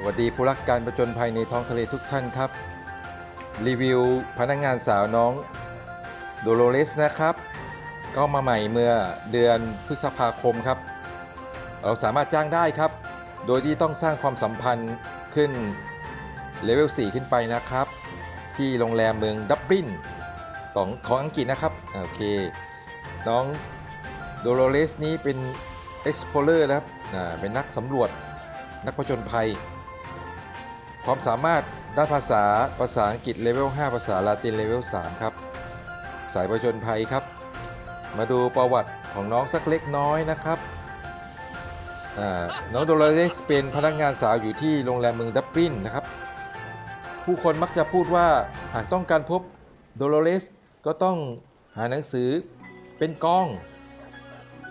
สวัสดีผู้รักการประจนภัยในท้องทะเลทุกท่านครับ รีวิวพนักงานสาวน้องโดโลเรสนะครับ ก็มาใหม่เมื่อเดือนพฤษภาคมครับ เราสามารถจ้างได้ครับ โดยที่ต้องสร้างความสัมพันธ์ขึ้นเลเวล 4 ขึ้นไปนะครับ ที่โรงแรมเมืองดับลินของของอังกฤษนะครับโอเค น้องโดโลเรสนี้เป็น explorer นะครับเป็นนักสำรวจนักผจญภัย ความสามารถด้านภาษาภาษาอังกฤษเลเวล5ภาษาลาตินเลเวล3ครับ สายผจญภัยครับ มาดูประวัติของน้องสักเล็กน้อยนะครับน้องโดโลเรสเป็นพนักงานสาวอยู่ที่โรงแรมเมืองดับลินนะครับ ผู้คนมักจะพูดว่าหากต้องการพบโดโลเรสก็ต้องหาหนังสือเป็นกล้อง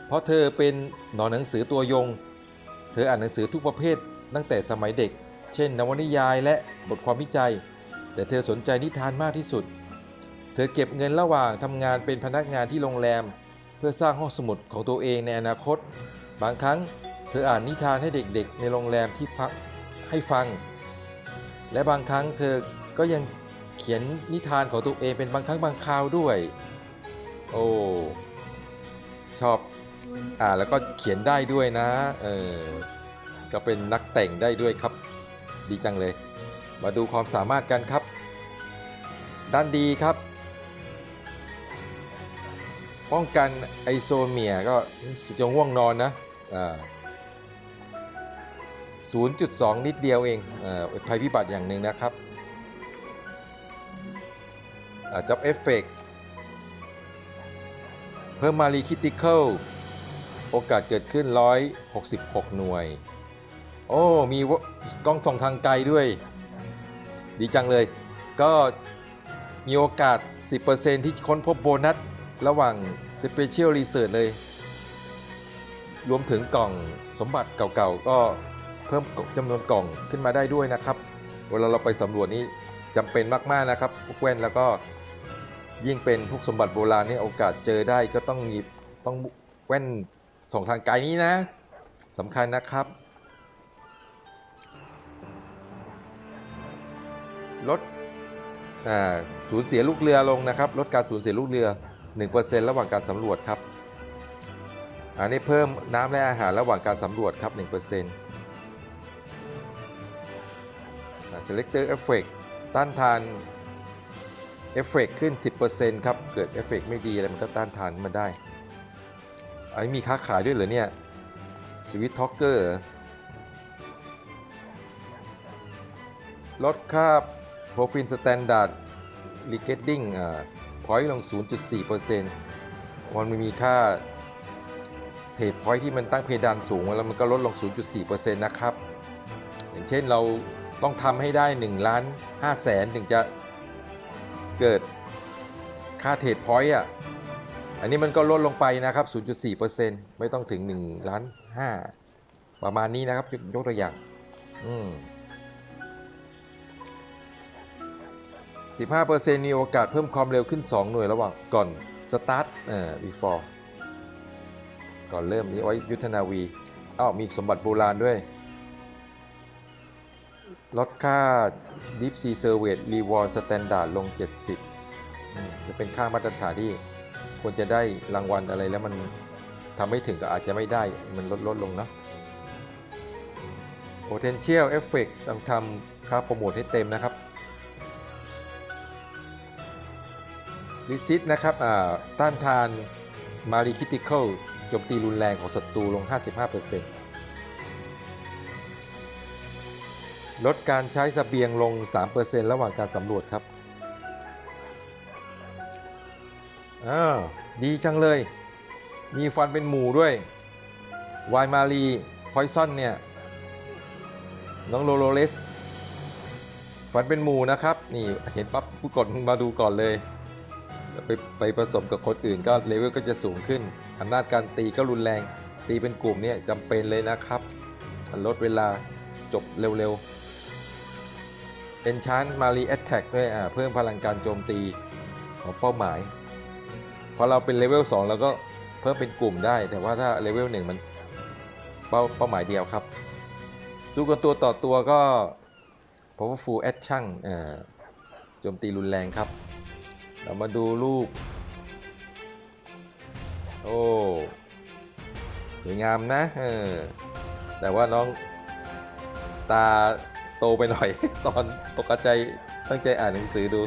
เพราะเธอเป็นหนอนหนังสือตัวยง เธออ่านหนังสือทุกประเภทตั้งแต่สมัยเด็ก เช่นนวนิยายและบทความวิจัย แต่เธอสนใจนิทานมากที่สุด เธอเก็บเงินระหว่างทำงานเป็นพนักงานที่โรงแรม เพื่อสร้างห้องสมุดของตัวเองในอนาคต บางครั้งเธออ่านนิทานให้เด็กๆ ในโรงแรมที่พักให้ฟัง และบางครั้งเธอก็ยังเขียนนิทานของตัวเองเป็นบางครั้งบางคราวด้วย โอ้ ชอบอ่าแล้วก็เขียนได้ด้วยนะ เออ ก็เป็นนักแต่งได้ด้วยครับ ดีจังเลย มาดูความสามารถกันครับ ด้านดีครับ ป้องกันไอโซเมียก็สุดยงง่วงนอนนะ0.2 นิดเดียวเองอภัยพิบัติอย่างหนึ่งนะครับจับเอฟเฟกเพิ่มมารีคิติเคอลโอกาสเกิดขึ้น 166 หน่วย โอ้ มีกล้องส่องทางไกลด้วย ดีจังเลย ก็มีโอกาส 10%ที่ค้นพบโบนัส ระหว่าง Special Research เลย รวมถึงกล่องสมบัติเก่าๆ ก็เพิ่มจำนวนกล่องขึ้นมาได้ด้วยนะครับ เวลาเราไปสำรวจนี้จำเป็นมากๆนะครับพวกแว่นแล้วก็ยิ่งเป็นพวกสมบัติโบราณนี่โอกาสเจอได้ก็ต้องมีต้องแว่นส่องทางไกลนี้นะสำคัญนะครับ ลดสูญเสียลูกเรือลงนะครับลดการสูญเสียลูกเรือ 1%ระหว่างการสำรวจครับอันนี้เพิ่มน้ำและอาหารระหว่างการสำรวจครับ1%อ่า selector effect ต้านทานเอฟเฟกขึ้น 10%ครับ เกิดเอฟเฟกไม่ดี อะไร มันก็ต้านทานมาได้ อันนี้มีค้าขายด้วยเหรอเนี่ยสวิตท็อกเกอร์ลดค่า Profit Standard Regetting อ่าพอยต์ลง 0.4%มันมีค่าเทรดพอยต์ที่มันตั้งเพดานสูงแล้วมันก็ลดลง 0.4%นะครับ อย่างเช่นเราต้องทำให้ได้1ล้าน5แสนถึงจะเกิดค่าเทรดพอยต์อะ อันนี้มันก็ลดลงไปนะครับ 0.4%ไม่ต้องถึง1ล้าน5ประมาณนี้นะครับ ยกยกตัวอย่าง อืม 15%มีโอกาสเพิ่มความเร็วขึ้น 2 หน่วยระหว่างก่อนสตาร์ทเอ่อ before ก่อนเริ่มนี้ไว้ยุทธนาวีอ้าวมีสมบัติโบราณด้วย ลดค่า Deep Sea Survey Reward Standard ลง 70จะเป็นค่ามาตรฐานที่ควรจะได้รางวัลอะไรแล้วมันทำไม่ถึงก็อาจจะไม่ได้มันลดลดลงเนาะ Potential Effect ต้องทำค่าโปรโมทให้เต็มนะครับ Resist นะครับต้านทาน Mari Critical โจมตีรุนแรงของศัตรูลง 55%ลดการใช้สเสบียงลง 3%ระหว่างการสำรวจครับอ้าวดีจังเลย มีฟันเป็นหมูด้วย วายมารีพอยซอนเนี่ย น้องโลโลเลสฟันเป็นหมูนะครับ นี่เห็นปั๊บผู้กดมาดูก่อนเลย ไปไปผสมกับคนอื่นก็เลเวลก็จะสูงขึ้นอำนาจการตีก็รุนแรง ตีเป็นกลุ่มเนี่ยจำเป็นเลยนะครับ ลดเวลาจบเร็วๆ Enchant Mari Attack ด้วยอ่าเพิ่มพลังการโจมตีของเป้าหมายพอเราเป็นเลเวล2เราก็เพิ่มเป็นกลุ่มได้ แต่ว่าถ้าเลเวล1มันเป้าเป้าหมายเดียวครับ สู้กันตัวต่อตัวก็ powerful action อ่าโจมตีรุนแรงครับ เรามาดูรูป โอ้ สวยงามนะเออแต่ว่าน้องตาโตไปหน่อย ตอนตกใจตั้งใจอ่านหนังสือดู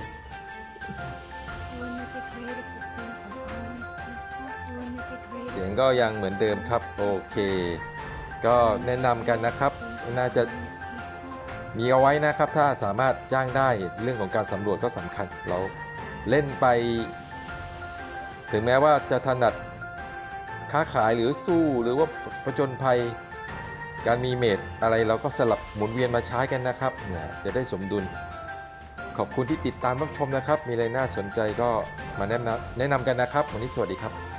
เสียงก็ยังเหมือนเดิมครับโอเค ก็แนะนำกันนะครับน่าจะมีเอาไว้นะครับถ้าสามารถจ้างได้เรื่องของการสำรวจก็สำคัญเรา เล่นไป ถึงแม้ว่าจะถนัดค้าขายหรือสู้หรือว่าประจนภัยการมีเมดอะไรเราก็สลับหมุนเวียนมาใช้กันนะครับจะได้สมดุล ขอบคุณที่ติดตามรับชมนะครับ มีอะไรน่าสนใจก็มาแนะนำแนะนำกันนะครับ วันนี้สวัสดีครับ